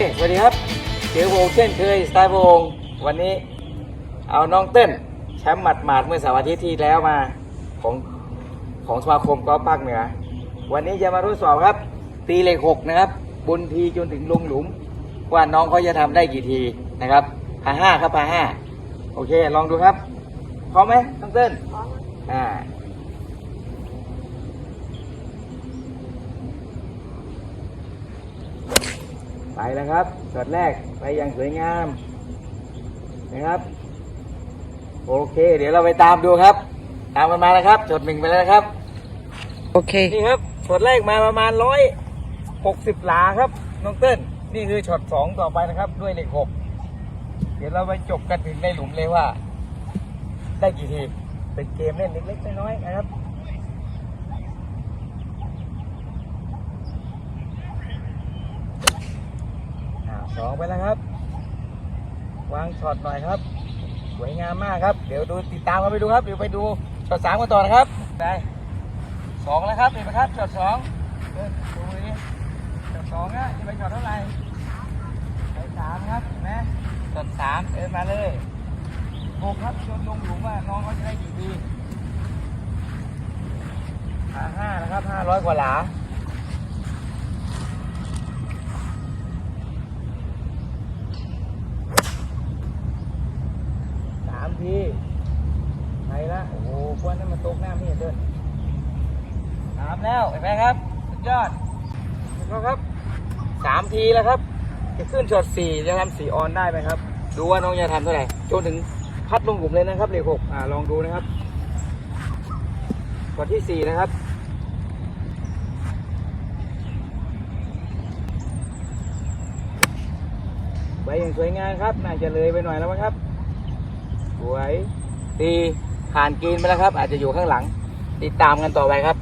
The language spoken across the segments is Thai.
สวัสดีครับเจอโวงเช่นเคยสไตล์โวงวันนี้เอาน้องเต้นแชมป์หมัดหมาดๆเมื่อเสาร์อาทิตย์ที่แล้วมาของของสมาคมกอล์ฟภาคเหนือ วันนี้จะมาทดสอบครับ ตีเหล็กหกนะครับบนทีจนถึงลงหลุม ว่าน้องเขาจะทำได้กี่ทีนะครับพาห้าครับพาห้าโอเค ลองดูครับพร้อมไหมน้องเต้นอ่า ไปแล้วครับช็อตแรกไปอย่างสวยงามนะครับ โอเค เดี๋ยวเราไปตามดูครับ ตามกันมานะครับช็อตหนึ่งไปแล้วนะครับ โอเคนี่ครับช็อตแรกมาประมาณร้อยหกสิบหลาครับน้องเติ้ลนี่คือช็อตสองต่อไปนะครับ ด้วยเหล็กหกเดี๋ยวเราไปจบกันถึงในหลุมเลยว่า ได้กี่ทีเป็นเกมเล่นเล็กๆน้อยๆนะครับ สองไปแล้วครับ วางช็อตหน่อยครับ สวยงามมากครับ เดี๋ยวดูติดตามกันไปดูครับ เดี๋ยวไปดูช็อตสามกันต่อนะครับได้สองแล้วครับเห็นไหมครับช็อตสองเดินดูดิช็อตสองนะจะไปช็อตเท่าไหร่ไปสามครับเห็นไหมช็อตสามเดินมาเลยหกครับจนลงหลุมว่าน้องเขาจะได้กี่ทีอ่าห้านะครับห้าร้อยกว่าหลา สามทีไปละ โอ้โหควนนั้นมันตกหน้าไม่เห็นเดินสามแล้วเห็นไหมครับสุดยอดเห็นไหมครับสามทีแล้วครับ จะขึ้นช็อตสี่จะทำสี่ออนได้ไหมครับ ดูว่าน้องจะทำเท่าไหร่จนถึงพัดลงกลุ่มเลยนะครับเลขหกอ่าลองดูนะครับช็อตที่สี่นะครับไปอย่างสวยงามครับ น่าจะเลยไปหน่อยแล้วมั้งครับ สวยตี ผ่านกรีนไปแล้วครับ อาจจะอยู่ข้างหลัง ติดตามกันต่อไปครับ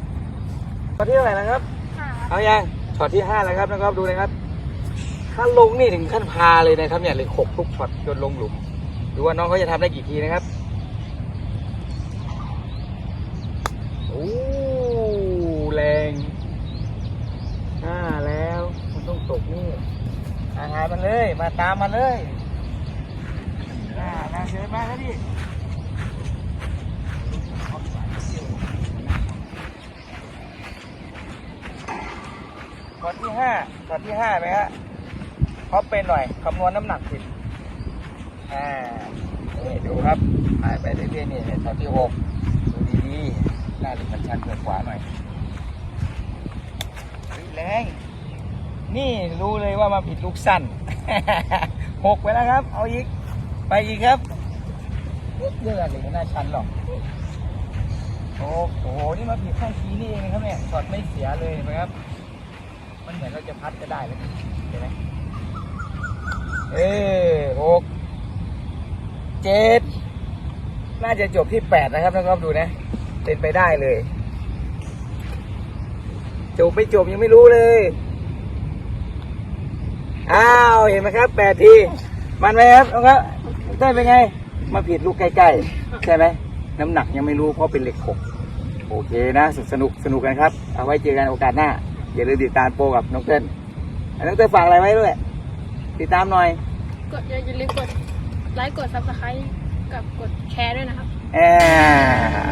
ช็อตที่เท่าไหร่นะครับเอายังช็อตที่ห้าแล้วครับนะครับดูนะครับถ้าลงนี่ถึงขั้นพาเลยนะครับเนี่ยเลยหกทุกช็อตจนลงหลุมดูว่าน้องเขาจะทำได้กี่ทีนะครับโอ้แรงห้าแล้วมันต้องตกนี่อาหารมันเลย มาตามมาเลยอ่ามาเชิญมาแล้วดิช็ อตที่ห้าช็อตที่ห้าไหมฮะท็อเป็นหน่อยคำนวณน้ำหนักผิดอ่านี่ดูครับหายไปเรื่อยๆนี่ช็อตที่หกดูดีๆหน้าหรือมันชันเกินขวาหน่อยแรงนี่รู้เลยว่ามาผิดลูกสั้นหกไปแล้วครับ เอาอีก ไปอีกครับเดียอะไรไม่น่าชันหรอกโอ้โห นี่มาผิดข้างคีนี่เองครับเนี่ยช็อตไม่เสียเลยนไหมครับ มันเหมือนเราจะพัดก็ได้แล้วเห็นไหมเออหกเจ็ดน่าจะจบที่แปดนะครับน้องก๊อฟดูนะ เป็นไปได้เลย จบไม่จบยังไม่รู้เลยอ้าวเห็นไหมครับแปดทีมันไหมครับน้องครับได้เป็นไง มาผิดลูกใกล้ๆ ใช่ไหมน้ำหนักยังไม่รู้เพราะเป็นเหล็กหกโอเคนะสนุกสนุกกันครับ เอาไว้เจอกันโอกาสหน้า อย่าลืมติดตามโปรกับน้องเต้นอะน้องเต้นฝากอะไรไว้ด้วย ติดตามหน่อย กดอย่าลืมกดไลค์กดซับสไครต์กับกดแชร์ด้วยนะครับ แอา